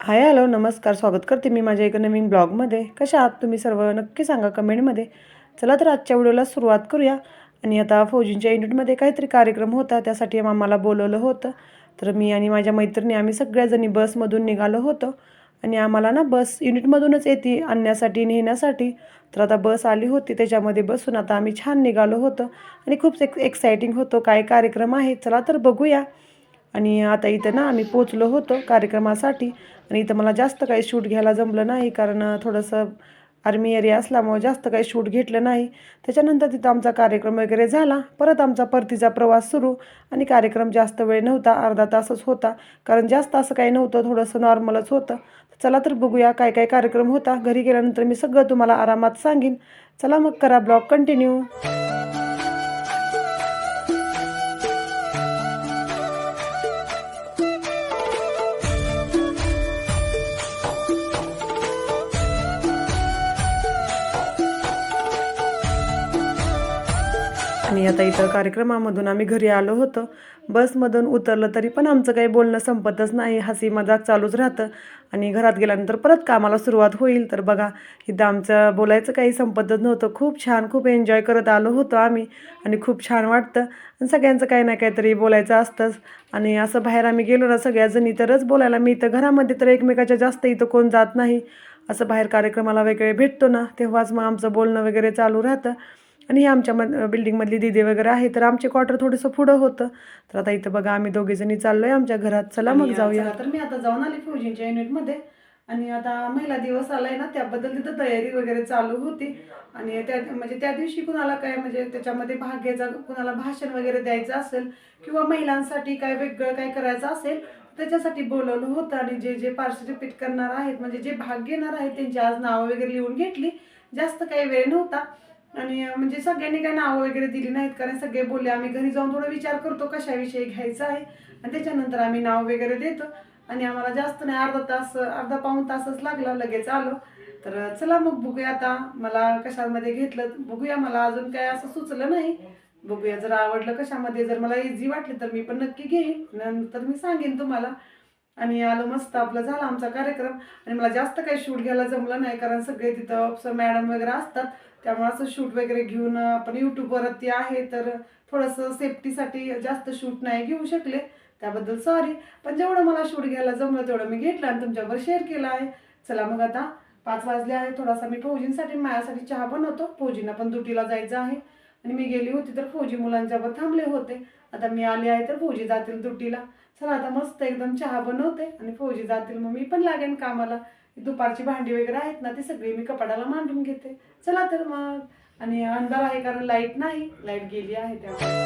Hi hello नमस्कार स्वागत करते मी माझ्या एका नवीन ब्लॉगमध्ये. कशा आहात तुम्ही सर्व? नक्की सांगा कमेंटमध्ये. चला तर आजच्या व्हिडिओला सुरुवात करूया. आणि आता फौजींच्या युनिटमध्ये काहीतरी कार्यक्रम होता त्यासाठी आम्हाला बोलवलं होतं. तर मी आणि माझ्या मैत्रिणी आम्ही सगळ्याजणी बसमधून निघालो होतो. आणि आम्हाला ना बस युनिटमधूनच येते आणण्यासाठी नेण्यासाठी. तर आता बस आली होती त्याच्यामध्ये बसून आता आम्ही छान निघालो होतो. आणि खूप एक एक्सायटिंग होतो काय कार्यक्रम आहे? चला तर बघूया. आणि आता इथं ना आम्ही पोचलो होतो कार्यक्रमासाठी. आणि इथं मला जास्त काही शूट घ्यायला जमलं नाही कारण थोडंसं आर्मी एरिया असल्यामुळं जास्त काही शूट घेतलं नाही. त्याच्यानंतर तिथं आमचा कार्यक्रम वगैरे झाला. परत आमचा परतीचा प्रवास सुरू आणि कार्यक्रम जास्त वेळ नव्हता अर्धा तासच होता. कारण जास्त असं काही नव्हतं थोडंसं नॉर्मलच होतं. चला तर बघूया काय काय कार्यक्रम होता. घरी गेल्यानंतर मी सगळं तुम्हाला आरामात सांगेन. चला मग करा ब्लॉग कंटिन्यू. आणि आता इतर कार्यक्रमामधून आम्ही घरी आलो होतो. बसमधून उतरलं तरी पण आमचं काही बोलणं संपतच नाही. हसी मजाक चालूच राहतं. आणि घरात गेल्यानंतर परत कामाला सुरुवात होईल. तर बघा इथं आमचं बोलायचं काही संपतच नव्हतं. खूप छान खूप एन्जॉय करत आलो होतो आम्ही. आणि खूप छान वाटतं. आणि सगळ्यांचं काही ना काहीतरी बोलायचं असतंच. आणि असं बाहेर आम्ही गेलो ना सगळ्याजणी तरच बोलायला मी इथं घरामध्ये तर एकमेकाच्या जास्त इथं कोण जात नाही. असं बाहेर कार्यक्रमाला वगैरे भेटतो ना तेव्हाच मग आमचं बोलणं वगैरे चालू राहतं. आणि हे आमच्या मध बिल्डिंगमधली दिदी वगैरे आहे तर आमचे क्वार्टर थोडंसं पुढं होतं. तर आता इथं बघा आम्ही दोघे जणी चाललोय आमच्या घरात. चला मग जाऊया. तर मी आता जाऊन आली फौजींच्या युनिटमध्ये. आणि आता महिला दिवस आलाय ना त्याबद्दल तिथं तयारी वगैरे चालू होती. आणि त्या म्हणजे त्या दिवशी कुणाला काय म्हणजे त्याच्यामध्ये भाग घ्यायचा कुणाला भाषण वगैरे द्यायचं असेल किंवा महिलांसाठी काय वेगळं काय करायचं असेल त्याच्यासाठी बोलवलं होतं. आणि जे जे पार्टिसिपेट करणार आहेत म्हणजे जे भाग घेणार आहेत त्यांची आज नावं वगैरे लिहून घेतली. जास्त काही वेळ नव्हता. आणि म्हणजे सगळ्यांनी काही नावं वगैरे दिली नाहीत कारण सगळे बोलले आम्ही घरी जाऊन थोडा विचार करतो कशाविषयी घ्यायचं आहे. आणि त्याच्यानंतर आम्ही नाव वगैरे देतो. आणि आम्हाला जास्त नाही अर्धा तास अर्धा पाऊण तासच लागला लगेच आलो. तर चला मग बघूया आता मला कशामध्ये घेतलं बघूया मला अजून काय असं सुचलं नाही. बघूया जर आवडलं कशामध्ये जर मला इझी वाटली तर मी पण नक्की घेईन. नंतर मी सांगेन तुम्हाला. आणि आलो मस्त आपलं झाला आमचा कार्यक्रम. आणि मला जास्त काही शूट घ्यायला जमलं नाही कारण सगळे तिथं मॅडम वगैरे असतात. त्यामुळे असं शूट वगैरे घेऊन आपण यूट्यूबवरती आहे तर थोडंसं सेफ्टीसाठी जास्त शूट नाही घेऊ शकले. त्याबद्दल सॉरी पण जेवढं मला शूट घ्यायला जमलं तेवढं मी घेतलं आणि तुमच्यावर शेअर केला आहे. चला मग आता पाच वाजले आहे थोडासा मी फौजींसाठी माझ्यासाठी चहा बनवतो. फौजींना पण दुटीला जायचं आहे. आणि मी गेली होती तर फौजी मुलांच्यावर थांबले होते. आता मी आले आहे तर फौजी जातील दुटीला चला आता मस्त एकदम चहा बनवते आणि फौजी जातील मग मी पण लागेन कामाला. दुपारची भांडी वगैरे आहेत ना ती सगळी मी कपाडाला मांडून घेते. चला तर मग. आणि अंधार आहे कारण लाइट नाही. लाइट गेली आहे त्यामुळे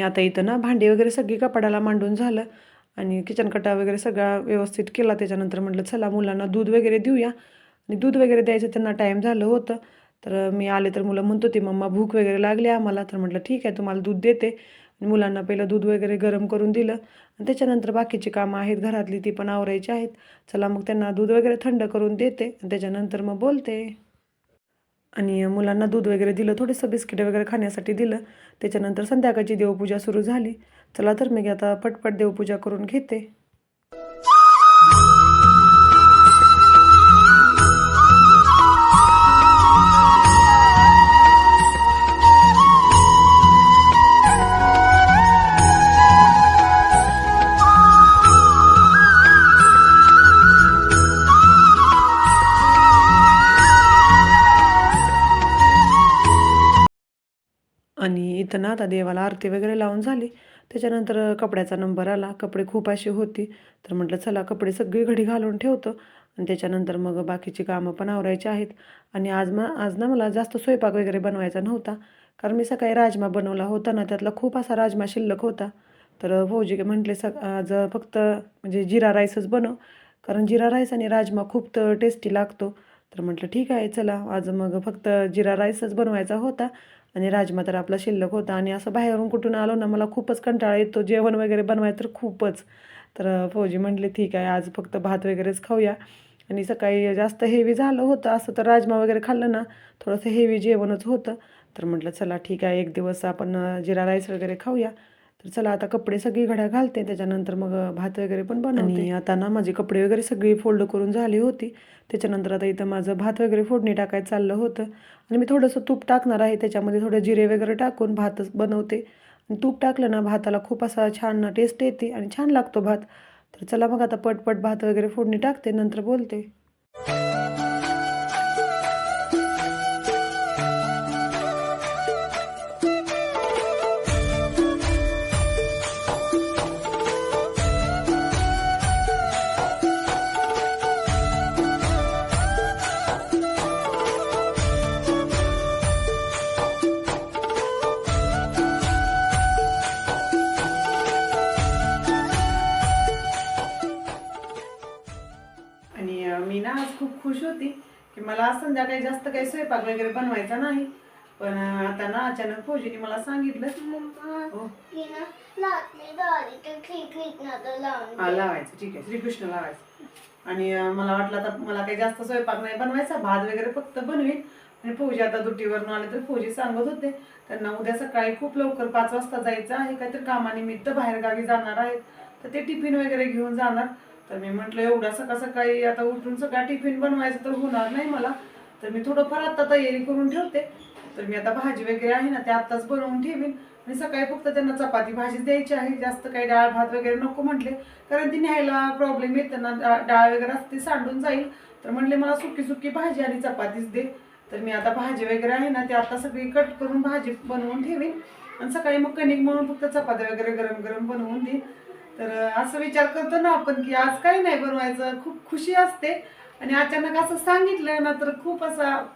आणि आता इथं ना भांडी वगैरे सगळी कपाडाला मांडून झालं. आणि किचन कटा वगैरे सगळा व्यवस्थित केला. त्याच्यानंतर म्हटलं चला मुलांना दूध वगैरे देऊया. आणि दूध वगैरे द्यायचं त्यांना टाईम झालं होतं. तर मी आले तर मुलं म्हणत होती मम्मा भूक वगैरे लागली आम्हाला. तर म्हटलं ठीक आहे तुम्हाला दूध देते. आणि मुलांना पहिलं दूध वगैरे गरम करून दिलं. आणि त्याच्यानंतर बाकीची कामं आहेत घरातली ती पण आवरायची आहेत. चला मग त्यांना दूध वगैरे थंड करून देते. आणि त्याच्यानंतर मग बोलते. आणि मुलांना दूध वगैरे दिलं थोडंसं बिस्किट वगैरे खाण्यासाठी दिलं. त्याच्यानंतर संध्याकाळची देवपूजा सुरू झाली. चला तर मी आता पटपट देवपूजा करून घेते. इथं ना आता देवाला आरती वगैरे लावून झाली. त्याच्यानंतर कपड्याचा नंबर आला. कपडे खूप अशी होती. तर म्हटलं चला कपडे सगळी घडी घालून ठेवतो. आणि त्याच्यानंतर मग बाकीची कामं पण आवरायची आहेत. आणि आज मग आज ना मला जास्त स्वयंपाक वगैरे बनवायचा नव्हता. कारण मी सकाळी राजमा बनवला होता ना त्यातला खूप असा राजमा शिल्लक होता. तर भाऊजी म्हटले सग आज फक्त म्हणजे जिरा राईसच बनव. कारण जिरा राईस आणि राजमा खूप तर टेस्टी लागतो. तर म्हटलं ठीक आहे चला. आज मग फक्त जिरा राईसच बनवायचा होता. आणि राजमा तर आपला शिल्लक होता. आणि असं बाहेरून कुठून आलो ना मला खूपच कंटाळा येतो. जेवण वगैरे बनवायचं तर खूपच. तर फौजी म्हटले ठीक आहे आज फक्त भात वगैरेच खाऊया. आणि सकाळी जास्त हेवी झालं होतं. असं तर राजमा वगैरे खाल्लं ना थोडंसं हेवी जेवणच होतं. तर म्हटलं चला ठीक आहे एक दिवस आपण जिरा राईस वगैरे खाऊया. तर चला आता कपडे सगळी घड्या घालते त्याच्यानंतर मग भात वगैरे पण बनवते. आता ना माझे कपडे वगैरे सगळी फोल्ड करून झाली होती. त्याच्यानंतर आता इथं माझं भात वगैरे फोडणी टाकायचं चाललं होतं. आणि मी थोडंसं तूप टाकणार आहे त्याच्यामध्ये थोडं जिरे वगैरे टाकून भातच बनवते. आणि तूप टाकलं ना भाताला खूप असा छान टेस्ट येते आणि छान लागतो भात. तर चला मग आता पटपट भात वगैरे फोडणी टाकते नंतर बोलते. खूप खुश होती की मला आज संध्याकाळी जास्त काही स्वयंपाक वगैरे बनवायचा नाही. पण आता ना अचानक फौजीने मला सांगितलं हो. लावायचं. ठीक आहे. श्रीकृष्ण लावायचं. आणि मला वाटलं आता मला काही जास्त स्वयंपाक नाही बनवायचा भात वगैरे फक्त बनवीन. आणि फौजी आता दुटीवरून आले तर फौजी सांगत होते त्यांना उद्या सकाळी खूप लवकर पाच वाजता जायचं आहे काहीतरी कामानिमित्त बाहेरगावी जाणार आहेत. तर ते टिफिन वगैरे घेऊन जाणार. तर मी म्हटलं एवढा सकाळ सकाळी आता उठून सगळा टिफिन बनवायचं तर होणार नाही मला. तर मी थोडंफार आता तयारी करून ठेवते. तर मी आता भाजी वगैरे आहे ना ते आत्ताच बनवून ठेवीन. आणि सकाळी फक्त त्यांना चपाती भाजी द्यायची आहे. जास्त काही डाळ भात वगैरे नको म्हटले कारण ती न्यायला प्रॉब्लेम येतं ना. डा- डाळ वगैरे असते सांडून जाईल. तर म्हणले मला सुकी सुकी भाजी आणि चपातीच दे. तर मी आता भाजी वगैरे आहे ना ते आता सगळी कट करून भाजी बनवून ठेवीन. आणि सकाळी मग कणिक म्हणून फक्त चपात्या वगैरे गरम गरम बनवून देईन. तर असं विचार करतो ना आपण की आज काही नाही बनवायचं खूप खुशी असते. आणि अचानक असं सांगितलं ना तर खूप असा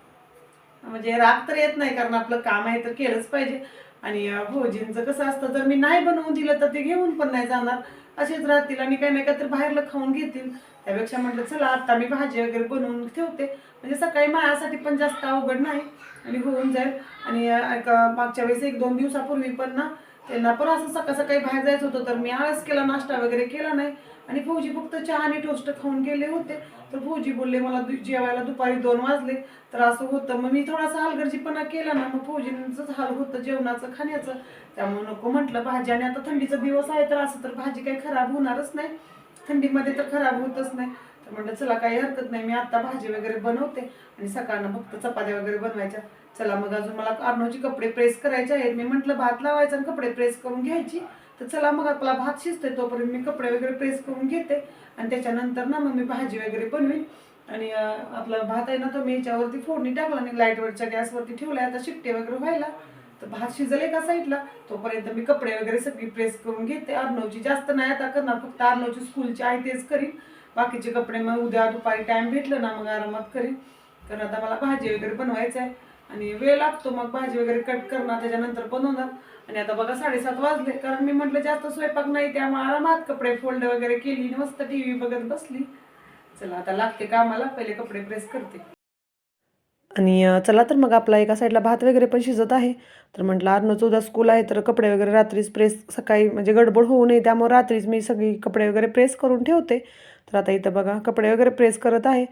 म्हणजे राग तर येत नाही कारण आपलं काम आहे तर केलंच पाहिजे. आणि अं, हो, भाऊजींचं कसं असतं जर मी नाही बनवून दिलं तर ते घेऊन पण नाही जाणार. असेच राहतील आणि काही नाही तर बाहेरला खाऊन घेतील. त्यापेक्षा म्हटलं चला आता मी भाजी वगैरे बनवून ठेवते. म्हणजे सकाळी माझ्यासाठी पण जास्त अवघड नाही. आणि होऊन जाईल. आणि एक, मागच्या वेळेस एक दोन दिवसापूर्वी पण ना त्यांना पण असं सकाळ सकाळी बाहेर जायचं होतं तर मी आळस केला नाश्ता वगैरे केला नाही. आणि फौजी फक्त चहा आणि टोस्ट खाऊन गेले होते. तर फौजी बोलले मला जेवायला दुपारी दोन वाजले. तर असं होतं. मग मी थोडासा हलगर्जीपणा केला ना मग फौजींचंच हाल होतं जेवणाचं खाण्याचं. त्यामुळे नको म्हटलं भाजी. आणि आता थंडीचा दिवस आहे तर असं तर भाजी काही खराब होणारच नाही. थंडीमध्ये तर खराब होतच नाही. तर म्हटलं चला काही हरकत नाही. मी आता भाजी वगैरे बनवते आणि सकाळनं फक्त चपात्या वगैरे बनवायच्या. चला मग अजून मला अर्नवची कपडे प्रेस करायचे आहेत. मी म्हटलं भात लावायचा आणि कपडे प्रेस करून घ्यायची. तर चला मग आपला भात शिजतोय तोपर्यंत मी कपडे वगैरे प्रेस करून घेते. आणि त्याच्यानंतर ना मग मी भाजी वगैरे बनवीन. आणि आपला भात आहे ना तो मी याच्यावरती फोडणी टाकला आणि लाईटवरच्या गॅसवरती ठेवलाय आता शिट्टे वगैरे व्हायला. तर भात शिजल एका साईडला तोपर्यंत मी कपडे वगैरे सगळी प्रेस करून घेते. अर्नवची जास्त नाही आता करणार. फक्त अर्नवची स्कूलची आहे तेच करीन. बाकीचे कपडे मग उद्या दुपारी टाईम भेटलं ना मग आरामात करीन. कारण आता मला भाजी वगैरे बनवायचं आहे. आणि वेळ लागतो मग भाजी वगैरे कट करणार त्याच्यानंतर बनवणार आणि आता बघा साडेसात वाजले. कारण मी म्हटलं जास्त स्वयंपाक नाही त्यामुळे आरामात कपडे फोल्ड वगैरे केली आणि मस्त टी व्ही बघत बसली. चला आता लागते कामाला. पहिले कपडे प्रेस करते. आणि चला तर मग आपला एका साईडला भात वगैरे पण शिजत आहे. तर म्हटलं अर्नचं उद्या स्कूल आहे तर कपडे वगैरे रात्रीच प्रेस सकाळी म्हणजे गडबड होऊ नये. त्यामुळे रात्रीच मी सगळी कपडे वगैरे प्रेस करून ठेवते. तर आता इथं बघा कपडे वगैरे प्रेस करत आहे.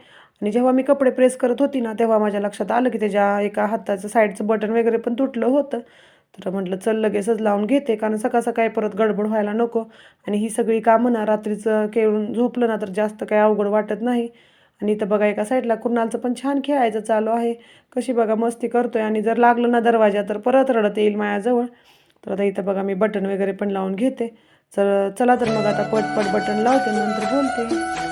आणि जेव्हा मी कपडे प्रेस करत होती ना तेव्हा माझ्या लक्षात आलं की त्याच्या एका हाताचं साईडचं बटन वगैरे पण तुटलं होतं. तर म्हटलं चल लगेचच लावून घेते कारण सकाळ सकाळी परत गडबड व्हायला नको. आणि ही सगळी कामं ना रात्रीचं खेळून झोपलं ना तर जास्त काही अवघड वाटत नाही. आणि इथं बघा एका साईडला कुणालचं पण छान खेळायचं चालू आहे. कशी बघा मस्ती करतोय. आणि जर लागलं ना दरवाजा तर परत रडत येईल माझ्याजवळ. तर आता इथं बघा मी बटन वगैरे पण लावून घेते. चल चला तर मग आता पट पट बटन लावते नंतर बोलते.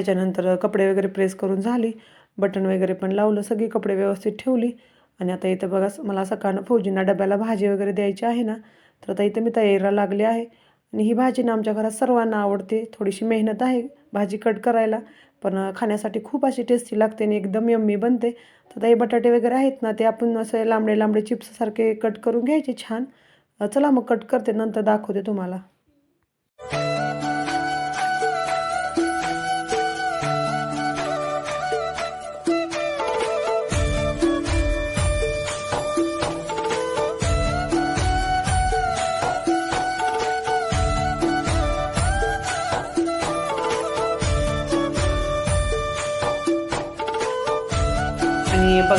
त्याच्यानंतर कपडे वगैरे प्रेस करून झाले. बटन वगैरे पण लावलं सगळी कपडे व्यवस्थित ठेवली. आणि आता इथं बघा मला सकाळनं फौजींना डब्याला भाजी वगैरे द्यायची आहे ना तर आता इथं मी तयारीला लागली आहे. आणि ही भाजी ना आमच्या घरात सर्वांना आवडते. थोडीशी मेहनत आहे भाजी कट करायला पण खाण्यासाठी खूप अशी टेस्टी लागते आणि एकदम यम्मी बनते. तर आता हे बटाटे वगैरे आहेत ना ते आपण असे लांबडे लांबडे चिप्ससारखे कट करून घ्यायचे छान. चला मग कट करते नंतर दाखवते तुम्हाला.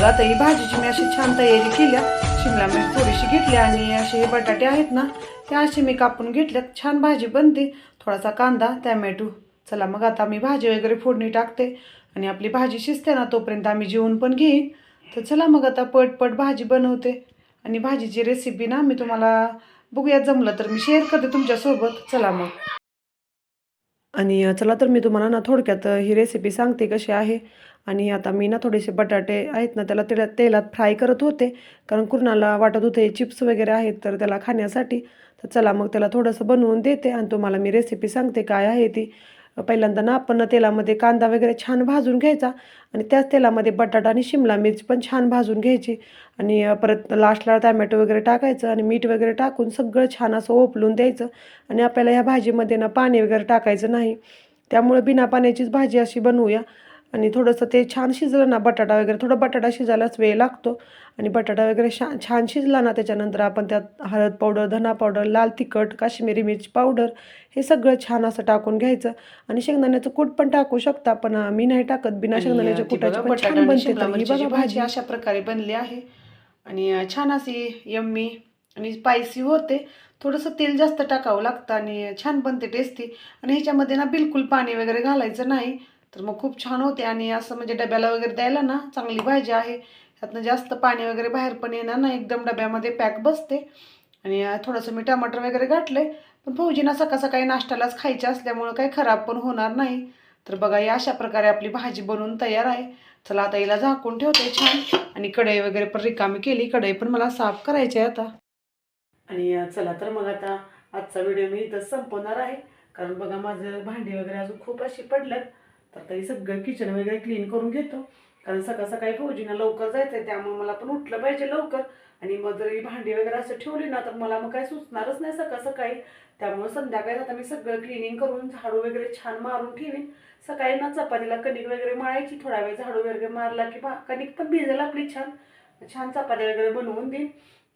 बघा आता ही भाजीची मी अशी छान तयारी केल्या. शिमला मिरच थोडीशी घेतली आणि असे हे बटाटे आहेत ना ते असे मी कापून घेतल्यात. छान भाजी बनते. थोडासा कांदा टॅमॅटो. चला मग आता मी भाजी वगैरे फोडणी टाकते आणि आपली भाजी शिजते ना तोपर्यंत आम्ही जेवण पण घेईन. तर चला मग आता पट पट भाजी बनवते. आणि भाजीची रेसिपी ना मी तुम्हाला बघूयात जमलं तर मी शेअर करते तुमच्यासोबत. चला मग. आणि चला तर मी तुम्हाला ना थोडक्यात ही रेसिपी सांगते कशी आहे. आणि आता मी ना थोडेसे बटाटे आहेत ना त्याला तेलात तेलात फ्राय करत होते. कारण कुणाला वाटत होते चिप्स वगैरे आहेत तर त्याला खाण्यासाठी. तर चला मग त्याला थोडंसं बनवून देते आणि तुम्हाला मी रेसिपी सांगते काय आहे ती. पहिल्यांदा ना आपण तेलामध्ये कांदा वगैरे छान भाजून घ्यायचा आणि त्याच तेलामध्ये बटाटा आणि शिमला मिरची पण छान भाजून घ्यायची. आणि परत लास्टला टॅमॅटो वगैरे टाकायचं आणि मीठ वगैरे टाकून सगळं छान असं ओपलून द्यायचं. आणि आपल्याला ह्या भाजीमध्ये ना पाणी वगैरे टाकायचं नाही. त्यामुळे बिना पाण्याचीच भाजी अशी बनवूया. आणि थोडंसं ते छान शिजलं ना बटाटा वगैरे थोडा बटाटा शिजायलाच वेळ लागतो. आणि बटाटा वगैरे शा छान शिजला ना त्याच्यानंतर आपण त्यात हळद पावडर धना पावडर लाल तिखट काश्मीरी मिरची पावडर हे सगळं छान असं टाकून घ्यायचं. आणि शेंगदाण्याचं कूट पण टाकू शकता पण मी नाही टाकत बिना शेंगदाण्याच्या कुटाची छान बनते बघा भाजी अशा प्रकारे बनली आहे. आणि छान अशी यम्मी आणि स्पायसी होते. थोडंसं तेल जास्त टाकावं लागतं आणि छान बनते टेस्टी आणि ह्याच्यामध्ये ना बिलकुल पाणी वगैरे घालायचं नाही. तर मग खूप छान होते. आणि असं म्हणजे डब्याला वगैरे द्यायला ना चांगली भाजी आहे. ह्यातनं जास्त पाणी वगैरे बाहेर पण येणार ना एकदम डब्यामध्ये पॅक बसते. आणि थोडंसं मी टमाटर वगैरे घातले पण भाऊजींना सकाळ सकाळी नाश्त्यालाच खायचे असल्यामुळं काही खराब पण होणार नाही. तर बघा या अशा प्रकारे आपली भाजी बनवून तयार आहे. चला आता हिला झाकून ठेवते छान. आणि कढई वगैरे पण रिकामी केली. कढई पण मला साफ करायची आहे आता. आणि चला तर मग आता आजचा व्हिडिओ मी इथं संपवणार आहे. कारण बघा माझं भांडी वगैरे अजून खूप अशी पडल्यात. तर तरी सगळं किचन वगैरे क्लीन करून घेतो. कारण सकाळ सकाळी फौजीना लवकर जायचं आहे त्यामुळे मला पण उठलं पाहिजे लवकर. आणि मग जर ही भांडी वगैरे असं ठेवली ना तर मला मग काही सुचणारच नाही सकाळ सकाळी. त्यामुळे संध्याकाळी आता मी सगळं क्लिनिंग करून झाडू वगैरे छान मारून ठेवीन. सकाळी ना चपातीला कणिक वगैरे मळायची थोडा वेळ झाडू वगैरे मारला की बा कणिक पण भिजेल आपली छान. छान चपाती वगैरे बनवून देईन.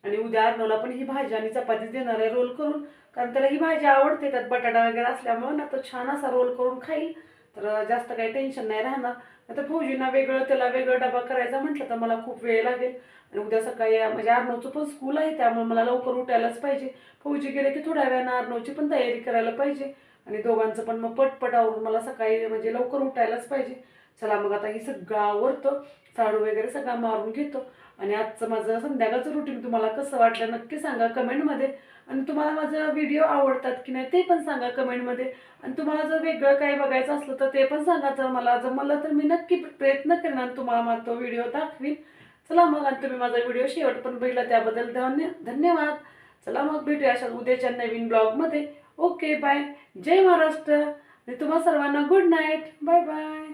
आणि उद्या अर्नवला पण ही भाजी आणि चपातीच देणार आहे रोल करून. कारण त्याला ही भाजी आवडते त्यात बटाटा वगैरे असल्यामुळं ना तो छान असा रोल करून खाईल. तर जास्त काही टेन्शन नाही राहणार. आता फौजींना वेगळं त्याला वेगळं डबा करायचा म्हटलं तर मला खूप वेळ लागेल. आणि उद्या सकाळी म्हणजे अर्णवचं पण स्कूल आहे त्यामुळे मला लवकर उठायलाच पाहिजे. फौजी गेले की थोड्या वेळानं अर्णवची पण तयारी करायला पाहिजे. आणि दोघांचं पण मग पटपट आवरून मला सकाळी म्हणजे लवकर उठायलाच पाहिजे. चला मग आता हे सगळं आवडतं साडू वगैरे सगळं मारून घेतो. आणि आजचं माझं संध्याकाळचं रुटीन तुम्हाला कसं वाटलं नक्की सांगा कमेंटमध्ये. आणि तुम्हाला माझं व्हिडिओ आवडतात की नाही ते पण सांगा कमेंटमध्ये. आणि तुम्हाला जर वेगळं काही बघायचं असलं तर ते पण सांगा जर मला. जमलं तर मी नक्की प्रयत्न करेन आणि तुम्हाला मला तो व्हिडिओ दाखवीन. चला मग आणि तुम्ही माझा व्हिडिओ शेवट पण बघितला त्याबद्दल धन्य धन्यवाद. चला मग भेटूया अशा उद्याच्या नवीन ब्लॉगमध्ये ओके बाय जय महाराष्ट्र. आणि तुम्हा सर्वांना गुड नाईट बाय बाय